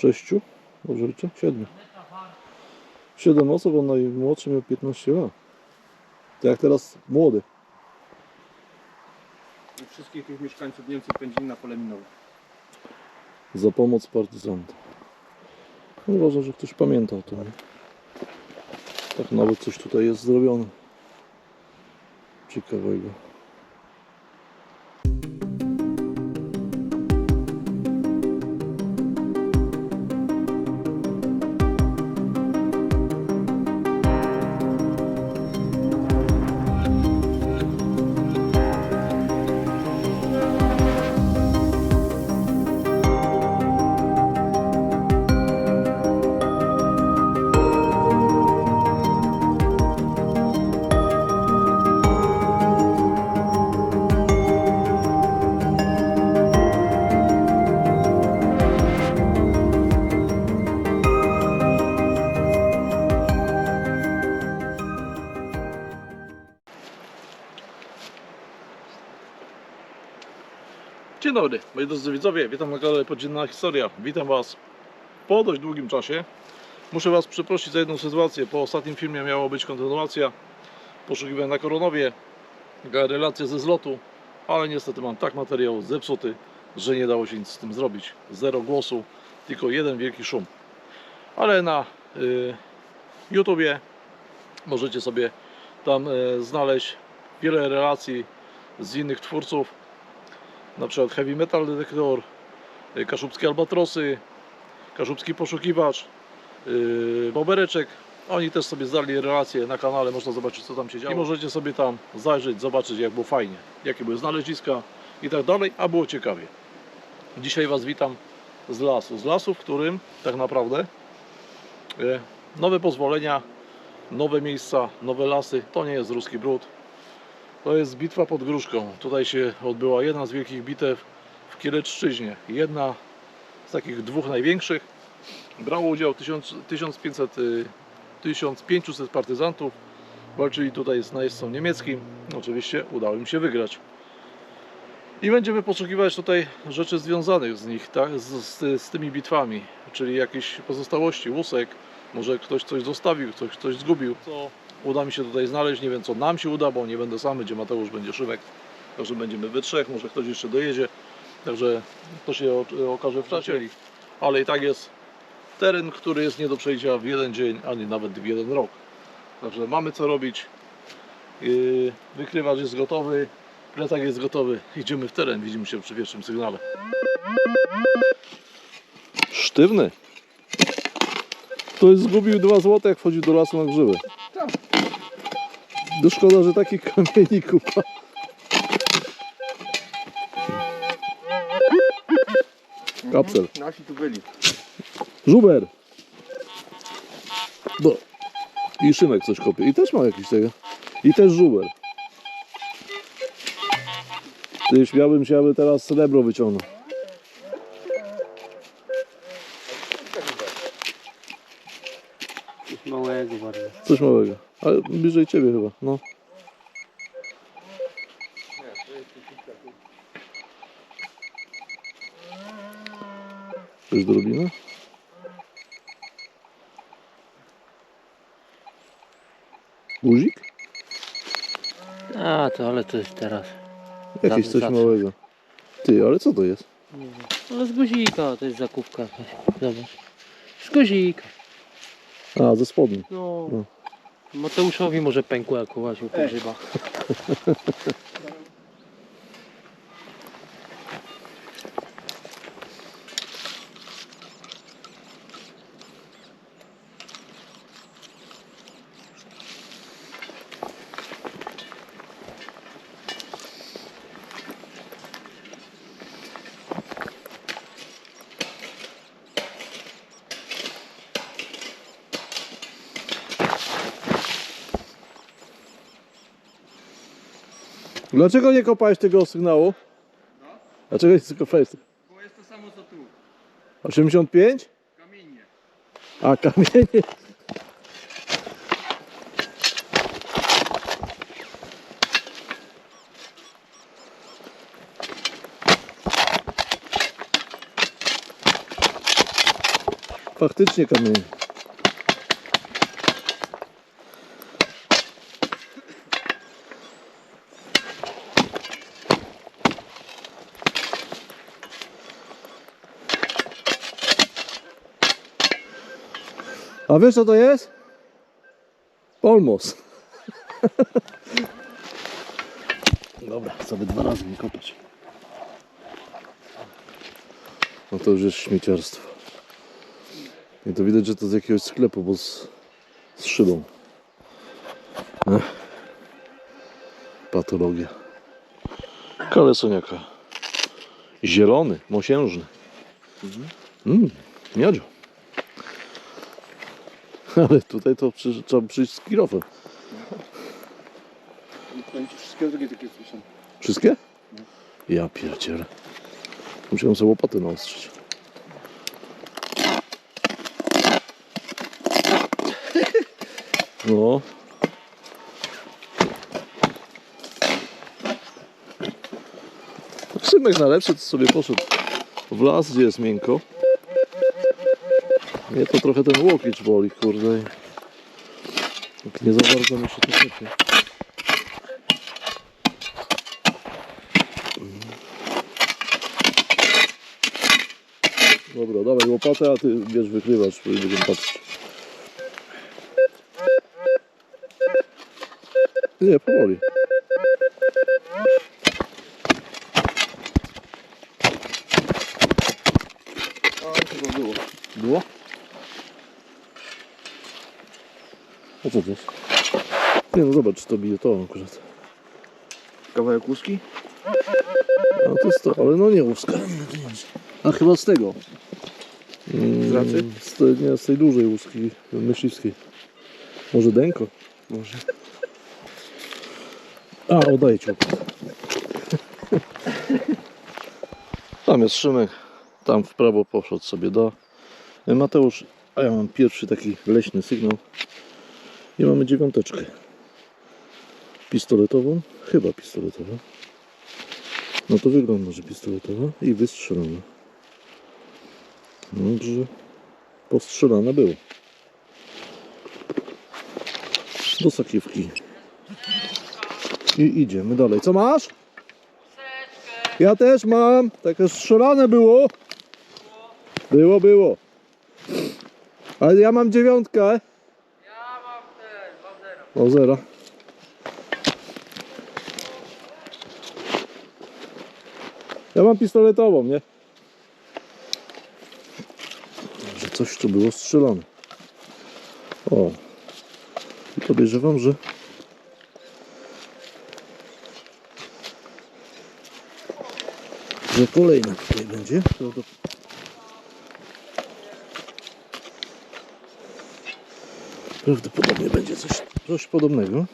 Sześciu? Dobrze liczę? Siedmiu. Siedem osób, a najmłodszy miał 15 lat. To jak teraz młody. I wszystkich tych mieszkańców Niemcy pędzili na pole minowe. Za pomoc partyzantom. Uważam, że ktoś pamięta o tym. nie? Tak nawet coś tutaj jest zrobione. Ciekawego. Dobry, moi drodzy widzowie, witam na kanale Podziemna Historia. Witam Was po dość długim czasie. Muszę Was przeprosić za jedną sytuację. Po ostatnim filmie miała być kontynuacja poszukiwań na Koronowie, taka relacja ze zlotu, ale niestety mam tak materiał zepsuty, że nie dało się nic z tym zrobić. Zero głosu, tylko jeden wielki szum. Ale na y, YouTubie możecie sobie tam y, znaleźć wiele relacji z innych twórców na przykład Heavy Metal Detector, y, Kaszubskie Albatrosy, Kaszubski Poszukiwacz, yy, Bobereczek. Oni też sobie zdali relacje na kanale, można zobaczyć co tam się działo. I możecie sobie tam zajrzeć, zobaczyć jak było fajnie, jakie były znaleziska i tak dalej, a było ciekawie. Dzisiaj Was witam z lasu, z lasu, w którym tak naprawdę yy, nowe pozwolenia, nowe miejsca, nowe lasy, to nie jest ruski brud, to jest bitwa pod Gruszką. Tutaj się odbyła jedna z wielkich bitew w Kiereczczyźnie. Jedna z takich dwóch największych. Brało udział 1000, 1500, y, 1500 partyzantów. Walczyli tutaj z najeźdźcą niemieckim. Oczywiście udało im się wygrać. I będziemy poszukiwać tutaj rzeczy związanych z nich, tak? z, z, z tymi bitwami, czyli jakieś pozostałości, łusek, może ktoś coś zostawił, ktoś coś zgubił. Uda mi się tutaj znaleźć, nie wiem co nam się uda, bo nie będę sam, będzie Mateusz, będzie Szymek, także będziemy we trzech, może ktoś jeszcze dojedzie, także to się okaże w czasie, ale i tak jest teren, który jest nie do przejścia w jeden dzień, ani nawet w jeden rok. Także mamy co robić, Yy, wykrywacz jest gotowy, plecak jest gotowy, idziemy w teren, widzimy się przy pierwszym sygnale. Sztywny. Ktoś zgubił 2 złote, jak wchodził do lasu na grzyby. No szkoda, że takich kamieni kupa. Kapsel. Nasi tu byli. Żuber. No. I Szymek coś kopie. I też ma jakiś tego. I też żuber. Ty śmiałbym się, aby teraz srebro wyciągnął. Coś małego. Ale bliżej ciebie chyba. No. Coś drobina? Guzik? A, to ale to jest teraz. Jakieś coś małego. Ty, ale co to jest? Nie wiem. Ale z guzika, to jest zakupka jakaś. Zobacz. Z guzika. A, ze spodni. No. No. Mateuszowi może pękło jak łaził po grzybach. Dlaczego nie kopałeś tego sygnału? Dlaczego nie kopałeś? Bo jest to samo co tu. 85? Kamienie. A kamienie. Faktycznie kamienie. A wiesz co to jest? Polmos. Dobra, sobie dwa razy nie kopać. No to już jest śmieciarstwo. I to widać, że to z jakiegoś sklepu, bo z, z szybą. Ech. Patologia. Kalesoniaka. Zielony, mosiężny. Mm, miodzio. Ale tutaj to przy, trzeba przyjść z kirofem. Wszystkie drugie takie są. Wszystkie? Ja pierdzielę. Musiałem sobie łopatę naostrzyć. No. Krzymek na lepsze to sobie poszedł w las, gdzie jest miękko. Mnie to trochę ten łokieć boli, kurde. i Tak nie za bardzo mi się to sypie. Dobra, dawaj łopatę, a ty bierz wykrywacz, będziemy patrzeć. Nie, powoli. A, chyba było. Było? A co to jest? Nie no zobacz, czy to bije to akurat. Kawałek łuski? No to jest to, ale no nie łuska. A chyba z tego. Mm, Z racy? Z tej, nie, z tej dużej łuski myśliwskiej. Może denko? Może. A, oddaję ci. Tam jest Szymek, tam w prawo poszedł sobie da. Mateusz, a ja mam pierwszy taki leśny sygnał. I mamy dziewiąteczkę. Pistoletową? Chyba pistoletową. No to wygląda, że pistoletowa i wystrzelona. Dobrze. Postrzelana było. Do sakiewki. I idziemy dalej. Co masz? Ja też mam. Takie strzelane było. Było, było. Ale ja mam dziewiątkę. Ja mam ten, mam zero. O zera. Ja mam pistoletową, nie? Że coś tu było strzelane. O. I podejrzewam, że że kolejna tutaj będzie. Prawdopodobnie będzie coś, coś podobnego.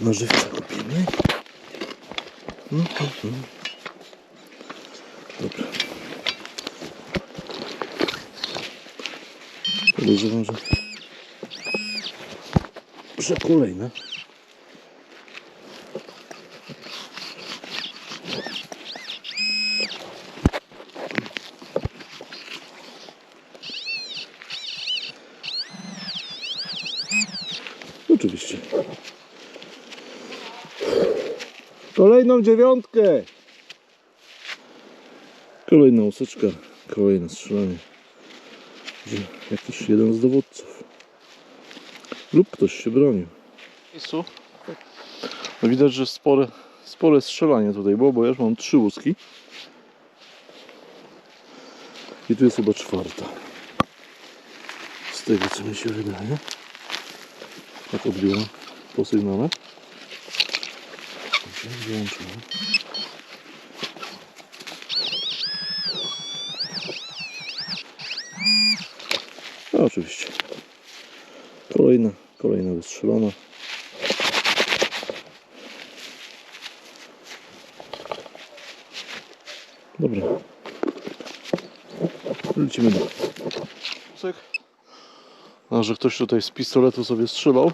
Nożywca kupimy. Mhm, mhm. Dobra. Podejrzewam, że... kolejne. Oczywiście. Kolejną dziewiątkę. Kolejna łuseczka. Kolejne strzelanie. Jakiś jeden z dowódców. Lub ktoś się bronił. Miejscu. No widać, że spore, spore strzelanie tutaj było, bo ja już mam trzy łuski. I tu jest chyba czwarta. Z tego co mi się wydaje. Tak odbieram po sygnale. Włączyłem. No oczywiście. Kolejna, kolejna wystrzelona. Dobra. Lecimy dalej. A że ktoś tutaj z pistoletu sobie strzelał.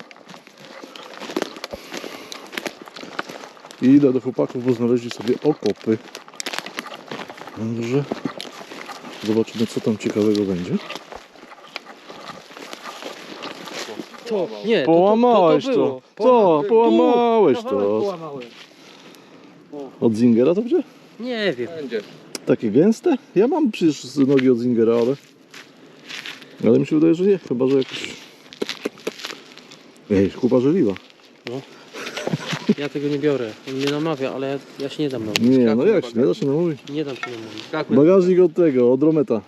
I idę do chłopaków, bo znaleźli sobie okopy. Dobrze. Zobaczymy, co tam ciekawego będzie. To, nie, Połamałeś to. to. to, Co? Połamałeś to. to. Połamałem. Od Zingera to będzie? Nie wiem. Będzie. Takie gęste? Ja mam przecież z nogi od Zingera, ale... Ale mi się wydaje, że nie. Chyba, że jakoś... Ej, kupa żeliwa. Ja tego nie biorę. On mnie namawia, ale ja, ja się nie dam namówić. Nie, no jak się, nie da się namówić. Nie dam się namówić. Bagażnik od tego, od Rometa.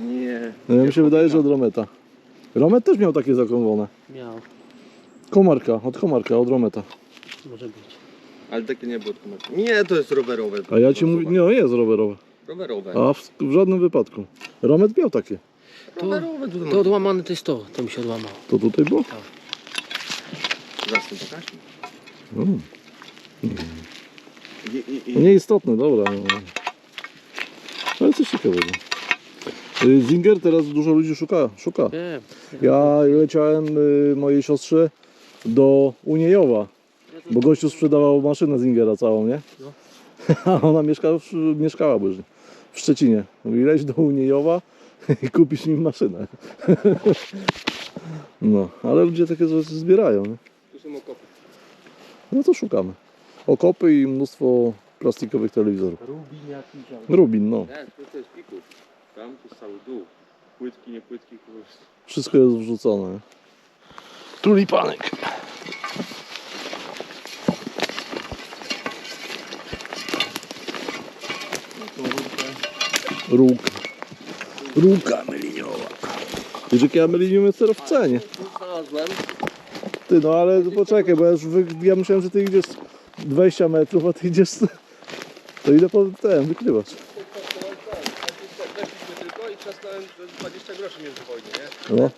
Nie. No, ja mi się wydaje, że od Rometa. Romet też miał takie zakrąglone. Miał. Komarka, od Komarka, od Rometa. Może być. Ale takie nie było tłumaczone. Nie, to jest rowerowe. A ja ci mówię, nie, no jest rowerowe. Rowerowe. A w, w żadnym wypadku. Romet miał takie. Rowerowe to, To odłamane to jest to. To mi się odłamało. To tutaj było? Zaraz tym pokażmy. Mm. Nieistotne, dobra. No. Ale coś ciekawego. Y, Zinger teraz dużo ludzi szuka. szuka. Ja leciałem y, mojej siostrze do Uniejowa, bo gościu sprzedawał maszynę Zingera całą, nie? No. A ona mieszka, mieszkała w, w Szczecinie. Mówi, leć do Uniejowa i kupisz mi maszynę. No, ale ludzie takie rzeczy zbierają, nie? Tu są okopy. No to szukamy. Okopy i mnóstwo plastikowych telewizorów. Rubin jakiś. Rubin, no. Nie, to, to jest pików. Tam to jest cały dół. Płytki, nie płytki. Wszystko jest wrzucone. Tulipanek. Róg. Róg ameliniowa. Wiesz jakie amelinium jest teraz w cenie? Znalazłem. Ty no ale poczekaj, bo ja już wy, ja myślałem, że ty idziesz 20 metrów, a ty idziesz... To ile po ten tylko i przestałem 20 groszy między wojnie, nie? No.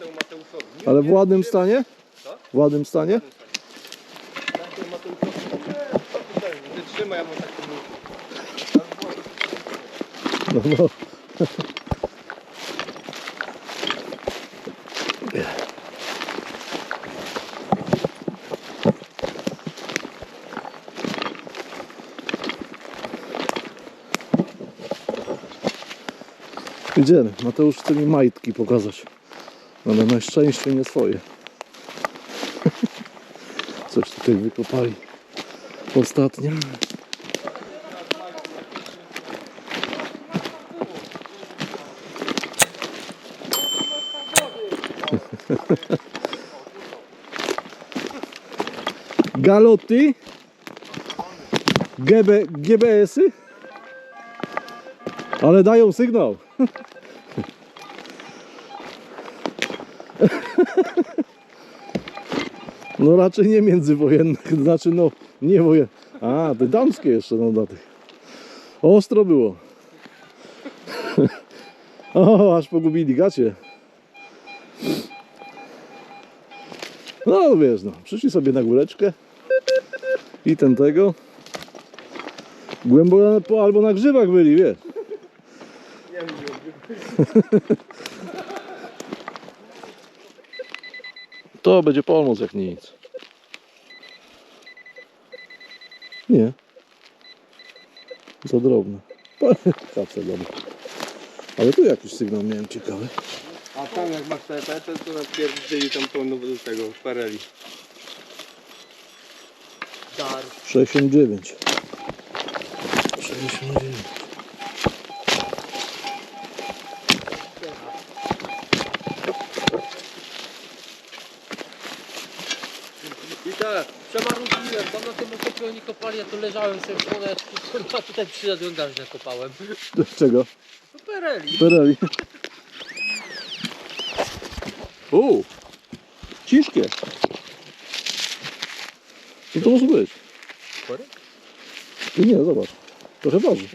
Ale w ładnym nie, stanie? Co? W ładnym stanie? Ja mam taki. No, no. Idziemy. Mateusz chce mi majtki pokazać. Ale na szczęście nie swoje. Coś tutaj wykopali. Ostatnio. Galoty. GB, GBS-y. Ale dają sygnał. No raczej nie międzywojennych, znaczy no nie wojen. A, te damskie jeszcze no na tych. Ostro było. O, aż pogubili gacie. No wiesz no, przyszli sobie na góreczkę i ten tego. Głęboko albo na grzybach byli, wiesz. To będzie pomoc jak nic. Nie. Za drobne. Kapsel dobra. Ale tu jakiś sygnał miałem ciekawy. A tam jak masz te, te, to, napierdzieli tam pełno do tego, pareli. Dar. 69. 69. I tak. Przemarudziłem, tam na tym okopie oni kopali, ja tu leżałem sobie w słoneczku, kurwa, tutaj przyszedłem garść nakopałem. Czego? To pereli. Pereli. U, ciężkie. Co to może być? Chory? Nie, zobacz. Trochę waży.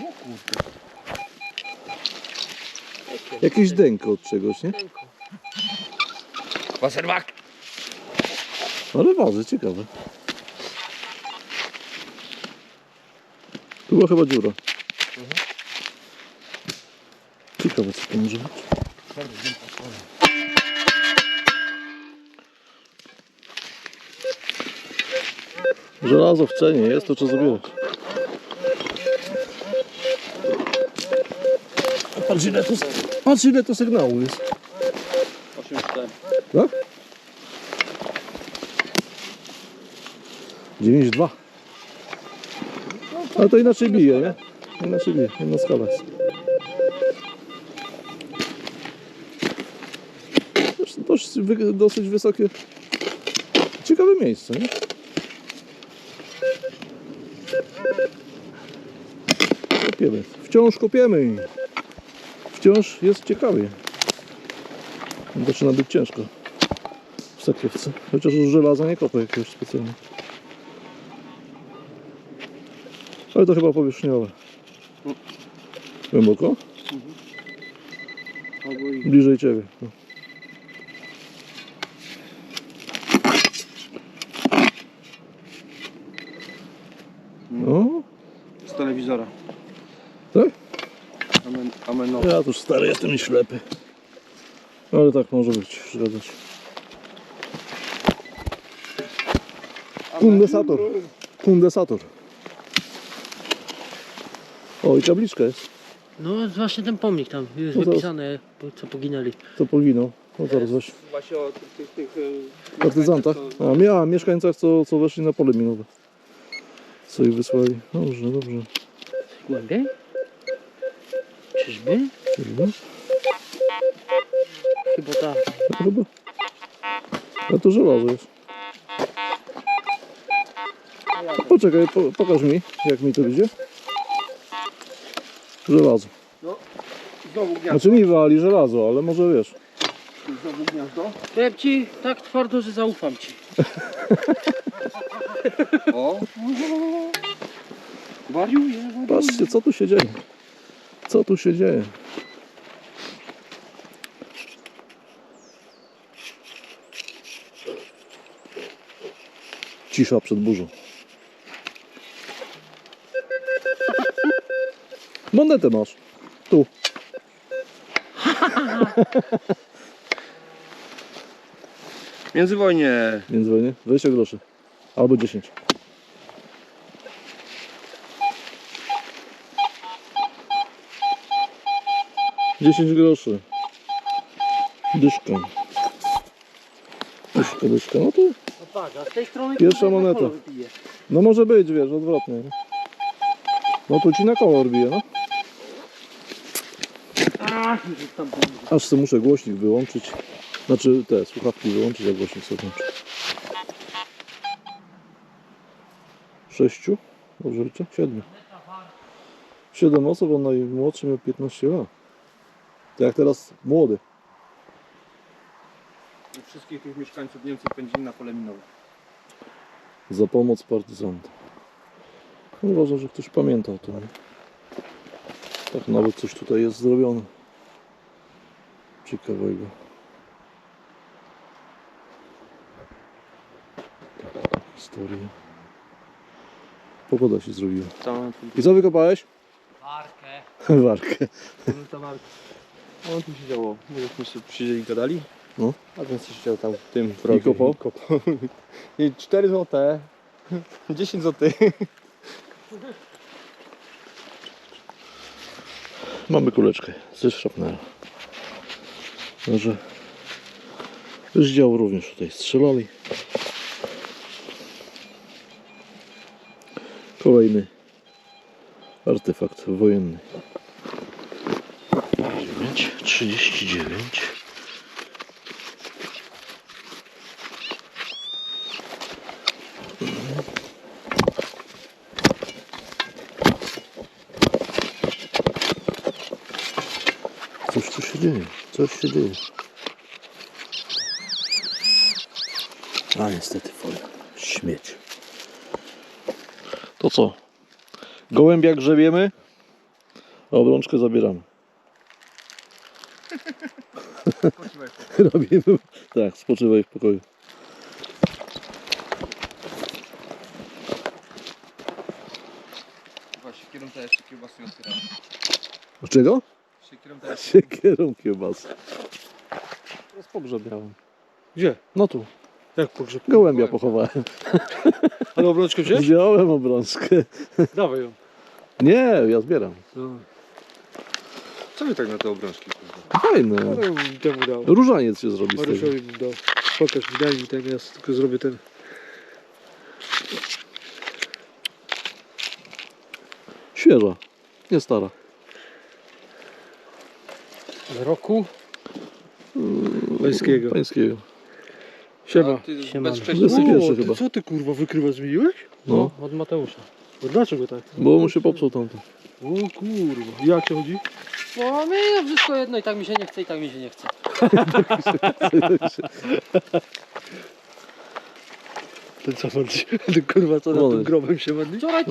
Jakieś dęko od czegoś, nie? Wassermark! Ale waży, ciekawe. Tu była chyba dziura. Ciekawe co to może być. Żelazo w cenie jest, to trzeba zabierać. Patrz ile to, patrz ile to sygnału jest. 8,4. Tak? 9,2. Ale to inaczej bije, nie? Inaczej bije, inna skala jest. Dość, dosyć wysokie. Ciekawe miejsce, nie? Kopiemy. Wciąż kopiemy. Wciąż jest ciekawie. Zaczyna być ciężko w sakiewce. Chociaż już żelaza nie kopę jakiegoś specjalnie. Ale to chyba powierzchniowe. Głęboko? Bliżej ciebie. No. No, z telewizora. tak? Amen, amen. No. Ja tu stary jestem i ślepy. Ale tak może być, zgadzać. Kondensator. Kondensator. O, i tabliczka jest. No właśnie ten pomnik tam jest No to- wypisane, po- co poginęli. To poginął. No zaraz weź. Właśnie o tych, tych, tych e, Partyzantach. mieszkańcach, A, mia, mieszkańcach, co, co weszli na pole minowe. Co ich wysłali. Dobrze, dobrze. Głębiej? Czyżby? Chyba. Chyba tak. Chyba. A to żelazo jest. Poczekaj, po, pokaż mi, jak mi to idzie. Żelazo. To... Znowu gniazdo. Znaczy mi wali żelazo, ale może wiesz. Znowu gniazdo. Powiem ci tak twardo, że zaufam ci. O. Wariuje, wariuje. Patrzcie, co tu się dzieje. Co tu się dzieje. Cisza przed burzą. Monetę masz. Tu. Międzywojnie. Międzywojnie. 20 groszy. Albo 10. Dziesięć groszy. Dyszka. Dyszka, dyszka. No to, No patrz, a z tej strony Pierwsza moneta. no może być, wiesz, odwrotnie. nie? No tu ci na kolor bije, no. Tam. Aż sobie muszę głośnik wyłączyć. Znaczy te słuchawki wyłączyć, a głośnik sobie włączyć. Sześciu? Dobrze liczę? Siedmiu. Siedem osób, on najmłodszy miał 15 lat. To jak teraz młody. Wszystkich tych mieszkańców Niemców pędzili na pole minowe. Za pomoc partyzantom. Ważne, że ktoś pamięta o tym. Tak nawet coś tutaj jest zrobione. Ciekawego. Taka Historia. Pogoda się zrobiła. I co wykopałeś? Parkę. Warkę. towarkę. No tu się działo. Myśmy sobie siedzieli i gadali. No. A ten siedział tam w tym I kopał? kopał. I 4 złote. 10 zł. Mamy kuleczkę ze szrapnela. Z działu również tutaj strzelali. Kolejny artefakt wojenny. 9, 39. Coś tu się dzieje, coś się dzieje. A niestety folia, śmieć. To co? Gołębia grzebiemy, a obrączkę zabieramy. Robimy, tak, spoczywaj w pokoju. Właśnie kierunka jeszcze kiełbasy nie otwierałem. Od czego? Się kierunka jeszcze... Siekierą kiełbasy. Teraz pogrzeb miałem. Gdzie? No tu. Jak pogrzeb? Gołębia pochowałem. Ale obrączkę wziąłeś? Wziąłem obrączkę. Dawaj ją. Nie, ja zbieram. No. Co wy tak na te obrączki? kurwa? Fajne. Ale bym temu dał. Różaniec się zrobi z tego. Mariuszowi dał. Pokaż mi, daj mi ten, ja tylko zrobię ten. Świeża. Nie stara. Z roku. Pańskiego. Pańskiego. Siema. Bez wcześniej. Pierwszy chyba. ty co ty kurwa wykrywa zmieniłeś? No. Od Mateusza. No dlaczego tak? Bo mu się popsuł tamto. O kurwa. Jak ci chodzi? No mi wszystko jedno i tak mi się nie chce i tak mi się nie chce. Ten co modli? Ten kurwa co na tym grobem się modli? Wczoraj